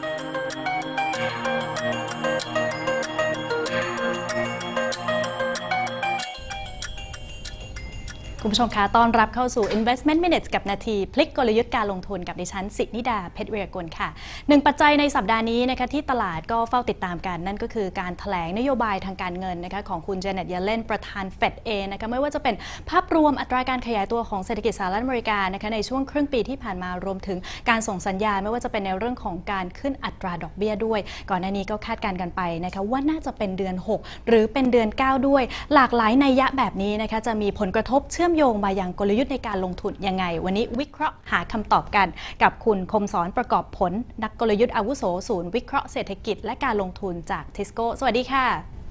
Música คุณผู้ชมคะต้อนรับเข้าสู่ Investment Minutes กับนาที พลิกกลยุทธ์การลงทุนกับดิฉันสินิดา เพชรเวียกุลค่ะหนึ่งปัจจัยในสัปดาห์นี้นะคะที่ตลาดก็เฝ้าติดตามกัน นั่นก็คือการแถลงนโยบายทางการเงินนะคะของคุณเจเน็ตเยเลนประธานเฟดเองนะคะไม่ว่าจะเป็นภาพรวมอัตราการขยายตัวของเศรษฐกิจสหรัฐอเมริกานะคะในช่วงครึ่งปีที่ผ่านมารวมถึงการส่งสัญญาณไม่ว่าจะเป็นในเรื่องของการขึ้นอัตราดอกเบี้ยด้วย ก่อนหน้านี้ก็คาดการณ์กันไปนะคะว่าน่าจะเป็นเดือน 6 หรือเป็นเดือน 9 ด้วย หลากหลายนัยยะแบบนี้นะคะจะมีผลกระทบเชื่อมโยงมาอย่างกลยุทธ์ในการลงทุนยังไง วันนี้วิเคราะห์หาคำตอบกัน กับคุณคมสอนประกอบผล นักกลยุทธ์อาวุโสศูนย์วิเคราะห์เศรษฐกิจและการลงทุนจากทิสโก้สวัสดีค่ะ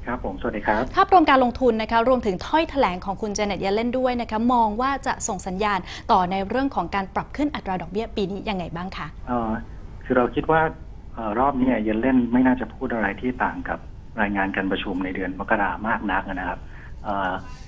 ครับผม สวัสดีครับภาพรวมการลงทุนนะคะรวมถึงถ้อยแถลงของคุณเจเน็ตเยเลนด้วยนะคะมองว่าจะส่งสัญญาณต่อในเรื่องของการปรับขึ้นอัตราดอกเบี้ยปีนี้ยังไงบ้างคะเอ่อคือเราคิดว่าออรอบนี้เยเล่นไม่น่าจะพูดอะไรที่ต่างกับรายงานการประชุมในเดือนมกรามากนักนะครับ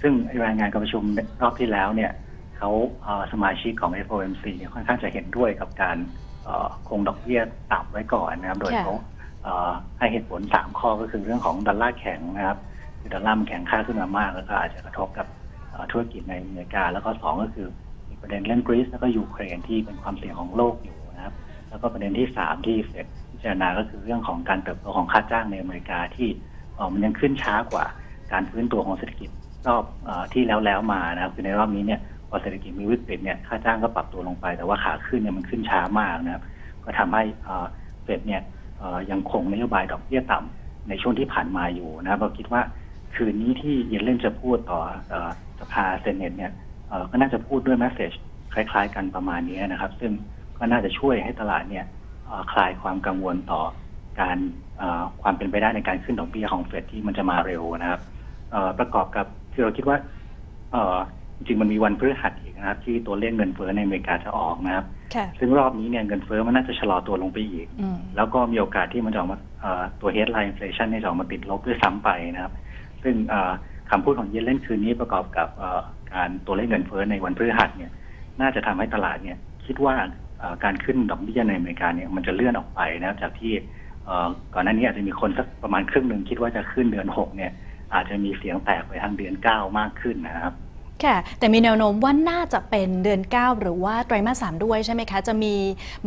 ซึ่งรายงานการประชุมรอบที่แล้วเนี่ยเขาเอ่อสมาชิกของ FOMC เนี่ยค่อนข้างจะเห็นด้วยกับการเอ่อคงดอกเบี้ยต่ำไว้ก่อนนะครับ โดยค่ะเขาเอ่อให้เหตุผลสามข้อก็คือเรื่องของดอลลาร์แข็งนะครับคือดอลลาร์มันแข็งค่าขึ้นมามาก แล้วก็อาจจะกระทบกับเอ่อธุรกิจในอเมริกา แล้วก็สองก็คือมีประเด็นเรื่องกรีซแล้วก็ยูเครนที่เป็นความเสี่ยงของโลกอยู่นะครับ แล้วก็ประเด็นที่สามที่เฟดพิจารณาก็คือเรื่องของการเติบโตของค่าจ้างในอเมริกาที่เอ่อมันยังขึ้นช้ากว่า การฟื้นตัวของเศรษฐกิจรอบอที่แล้วแล้วมานะครับคือในรอบนี้เนี่ยพอเศรษฐกิจมีวิกฤตเนี่ยค่าจ้างก็ปรับตัวลงไป แต่ว่าขาขึ้นเนี่ยมันขึ้นช้ามากนะครับ ก็ทำให้เฟดเนี่ยยังคงนโยบายดอกเบี้ยต่ำในช่วงที่ผ่านมาอยู่นะครับเราคิดว่าคืนนี้ที่เยนเล่นจะพูดต่อสภาเซเนตเนี่ยก็น่าจะพูดด้วยแมสเซจคล้ายๆ กันประมาณนี้นะครับ ซึ่งก็น่าจะช่วยให้ตลาดเนี่ยคลายความกังวลต่อการความเป็นไปได้ในการขึ้นดอกเบี้ยของเฟดที่มันจะมาเร็วนะครับ ประกอบกับที่เราคิดว่าเอ่อจริงๆมันมีวันพฤหัสอีกนะครับ ที่ตัวเลขเงินเฟ้อในอเมริกาจะออกนะครับค่ะซึ่งรอบนี้เนี่ยเงินเฟ้อมันน่าจะชะลอตัวลงไปอีกอืมแล้วก็มีโอกาสที่มันจะออกมาเอ่อตัว headline inflation เนี่ยจะออกมาติดลบด้วยซ้ำไปนะครับ ซึ่งเอ่อคำพูดของเยนเล่นคืนนี้ประกอบกับเอ่อการตัวเลขเงินเฟ้อในวันพฤหัสเนี่ย น่าจะทำให้ตลาดเนี่ย คิดว่าเอ่อการขึ้นดอกเบี้ยในอเมริกาเนี่ยมันจะเลื่อนออกไปนะครับจากที่เอ่อก่อนหน้านี้อาจจะมีคนสักประมาณครึ่งหนึ่งคิดว่าจะขึ้นเดือนหกเนี่ย อาจจะมีเสียงแตกไปทางเดือนเก้ามากขึ้นนะครับ ค่ะ แต่มีแนวโน้มว่าน่าจะเป็นเดือน 9 หรือว่าไตรมาสสามด้วยใช่ไหมคะ จะมี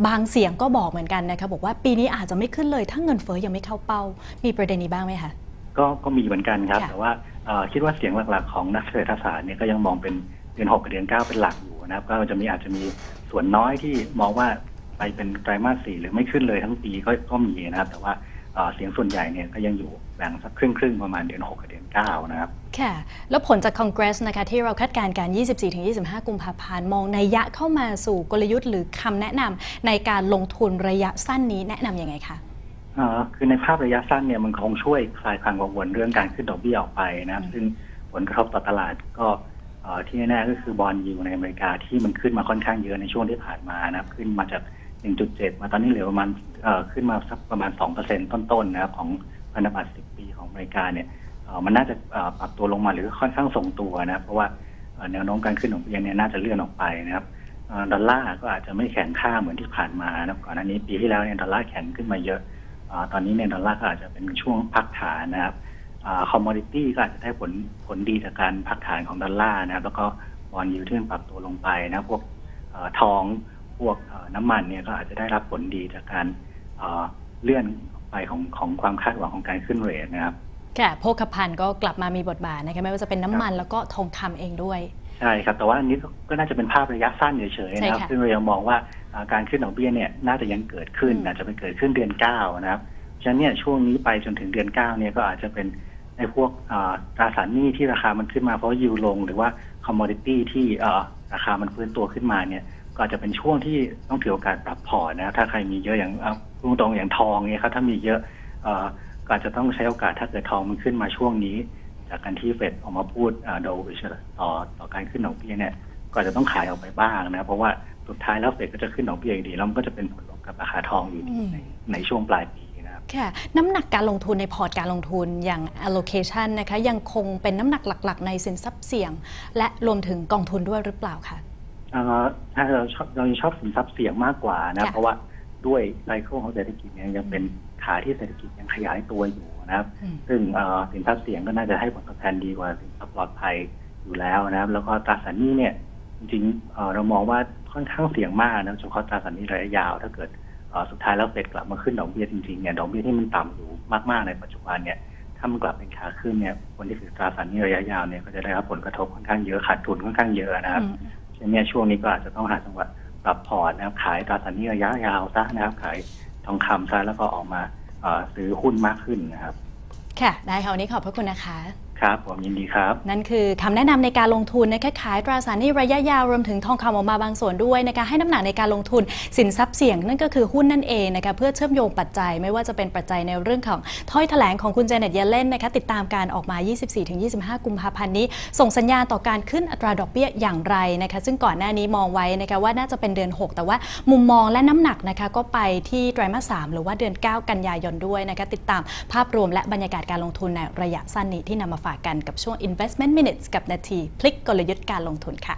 บางเสียงก็บอกเหมือนกันนะคะบอกว่าปีนี้อาจจะไม่ขึ้นเลย ถ้าเงินเฟ้อยังไม่เข้าเป้า มีประเด็นนี้บ้างไหมคะ ก็ก็มีเหมือนกันครับค่ะแต่ว่าเอ่อคิดว่าเสียงหลักๆของนักเศรษฐศาสตร์เนี่ยก็ยังมองเป็นเดือนหกกับเดือนเก้าเป็นหลักอยู่นะครับ ก็จะมีอาจจะมีส่วนน้อยที่มองว่าไปเป็นไตรมาสสี่หรือไม่ขึ้นเลยทั้งปีก็ก็มีนะครับ แต่ว่า เอ่อเสียงส่วนใหญ่เนี่ยก็ยังอยู่แบ่งสักครึ่งครึ่งๆประมาณเดือนหกกับเดือนเก้านะครับ ค่ะ แล้วผลจากคอนเกรสนะคะที่เราคาดการณ์การ 24-25 กุมภาพันธ์มองในยยะเข้ามาสู่กลยุทธ์หรือคำแนะนำในการลงทุนระยะสั้นนี้แนะนำยังไงคะเอ่อคือในภาพระยะสั้นเนี่ยมันคงช่วยคลายความกังวลเรื่องการขึ้นดอกเบี้ยออกไปนะครับอืมซึ่งผลกระทบต่อตลาดก็เอ่อที่แน่ๆก็คือบอลยูในอเมริกาที่มันขึ้นมาค่อนข้างเยอะในช่วงที่ผ่านมานะครับขึ้นมาจาก 1.7 มาตอนนี้เหลือประมาณขึ้นมาสักประมาณ 2%ต้นๆนะครับของพันธบัตร 10 ปีของอเมริกาเนี่ยมันน่าจะปรับตัวลงมาหรือค่อนข้างทรงตัวนะครับเพราะว่าแนวโน้มการขึ้นของเบี้ยเนี่ยน่าจะเลื่อนออกไปนะครับดอลลาร์ก็อาจจะไม่แข็งค่าเหมือนที่ผ่านมานะก่อนหน้านี้ปีที่แล้วเนี่ยดอลลาร์แข็งขึ้นมาเยอะตอนนี้เนี่ยดอลลาร์ก็อาจจะเป็นช่วงพักฐานนะครับคอมมอดิตี้ก็อาจจะได้ผลผลดีจากการพักฐานของดอลลาร์นะครับแล้วก็บอลยูที่มันปรับตัวลงไปนะพวกทอง พวกเอ่อน้ำมันเนี่ยก็อาจจะได้รับผลดีจากการเอ่อเลื่อนออกไปของของความคาดหวังของการขึ้นเรทนะครับค่ะโภคภัณฑ์ก็กลับมามีบทบาทนะคะไม่ว่าจะเป็นน้ำมันแล้วก็ทองคำเองด้วยใช่ครับแต่ว่าอันนี้ก็ก็น่าจะเป็นภาพระยะสั้นเฉยๆนะครับใช่ค่ะซึ่งเรายังมองว่าอ่าการขึ้นดอกเบี้ยเนี่ยน่าจะยังเกิดขึ้นอืมอาจจะไปเกิดขึ้นเดือนเก้านะครับฉะนั้นเนี่ยช่วงนี้ไปจนถึงเดือนเก้าเนี่ยก็อาจจะเป็นในพวกอ่าตราสารหนี้ที่ราคามันขึ้นมาเพราะยิวลง หรือว่าคอมมอดิตี้ที่อ่าราคามันฟื้นตัวขึ้นมาเนี่ย ก็อาจจะเป็นช่วงที่ต้องถือโอกาสปรับพอร์ตนะครับถ้าใครมีเยอะอย่างเอาพูดตรงๆอย่างทองเนี่ยครับถ้ามีเยอะเอ่อก็อาจจะต้องใช้โอกาสถ้าเกิดทองมันขึ้นมาช่วงนี้ จากการที่เฟดออกมาพูดโดวิชต่อต่อการขึ้นดอกเบี้ยเนี่ยก็อาจจะต้องขายออกไปบ้างนะเพราะว่าสุดท้ายแล้วเฟดก็จะขึ้นดอกเบี้ยอยู่ดีแล้วมันก็จะเป็นผลลบกับราคาทองอยู่ดีอืมในในช่วงปลายปีนะครับค่ะน้ำหนักการลงทุนในพอร์ตการลงทุนอย่าง allocation นะคะยังคงเป็นน้ำหนักหลัก ๆ ในสินทรัพย์เสี่ยง และรวมถึงกองทุนด้วยหรือเปล่าคะ เอ่อถ้าเราชอบเราชอบสินทรัพย์เสี่ยงมากกว่านะ ค่ะเพราะว่าด้วยไซเคิลของเศรษฐกิจเนี่ยยังเป็นขาที่เศรษฐกิจยังขยายตัวอยู่นะครับ อืม ซึ่งเอ่อสินทรัพย์เสี่ยงก็น่าจะให้ผลตอบแทนดีกว่าสินทรัพย์ปลอดภัยอยู่แล้วนะครับ แล้วก็ตราสารหนี้เนี่ยจริงๆเอ่อเรามองว่าค่อนข้างเสี่ยงมากนะเฉพาะตราสารหนี้ระยะยาว ถ้าเกิดเอ่อสุดท้ายแล้วเฟดกลับมาขึ้นดอกเบี้ยจริงๆเนี่ยดอกเบี้ยที่มันต่ำอยู่มากๆในปัจจุบันเนี่ย ถ้ามันกลับเป็นขาขึ้นเนี่ยคนที่ถือตราสารหนี้ระยะยาวเนี่ยก็จะได้รับผลกระทบค่อนข้างเยอะขาดทุนค่อนข้างเยอะนะครับ อืม ฉะนั้นเนี่ยช่วงนี้ก็อาจจะต้องหาจังหวะปรับพอร์ตนะครับ ขายตราสารหนี้ระยะยาวซะนะครับ ขายทองคำซะแล้วก็ออกมาซื้อหุ้นมากขึ้นนะครับ ค่ะ ได้ค่ะวันนี้ขอบพระคุณนะคะ ครับผมยินดีครับ นั่นคือคำแนะนำในการลงทุนนะคะขายตราสารหนี้ระยะยาวรวมถึงทองคำออกมาบางส่วนด้วยนะคะให้น้ำหนักในการลงทุนสินทรัพย์เสี่ยงนั่นก็คือหุ้นนั่นเองนะคะเพื่อเชื่อมโยงปัจจัยไม่ว่าจะเป็นปัจจัยในเรื่องของถ้อยแถลงของคุณเจเน็ตเยเลนนะคะติดตามการออกมา 24-25 กุมภาพันธ์นี้ ส่งสัญญาณต่อการขึ้นอัตราดอกเบี้ยอย่างไรนะคะซึ่งก่อนหน้านี้มองไว้นะคะว่าน่าจะเป็นเดือน 6 แต่ว่ามุมมองและน้ำหนักนะคะก็ไปที่ไตรมาส3หรือว่าเดือน 9 กันยายนด้วยนะคะติดตามภาพรวมและบรรยากาศการลงทุนในระยะสั้นนี้ที่นำมาฝากกันกับช่วง Investment Minutes กับนาที พลิกกลยุทธ์การลงทุนค่ะ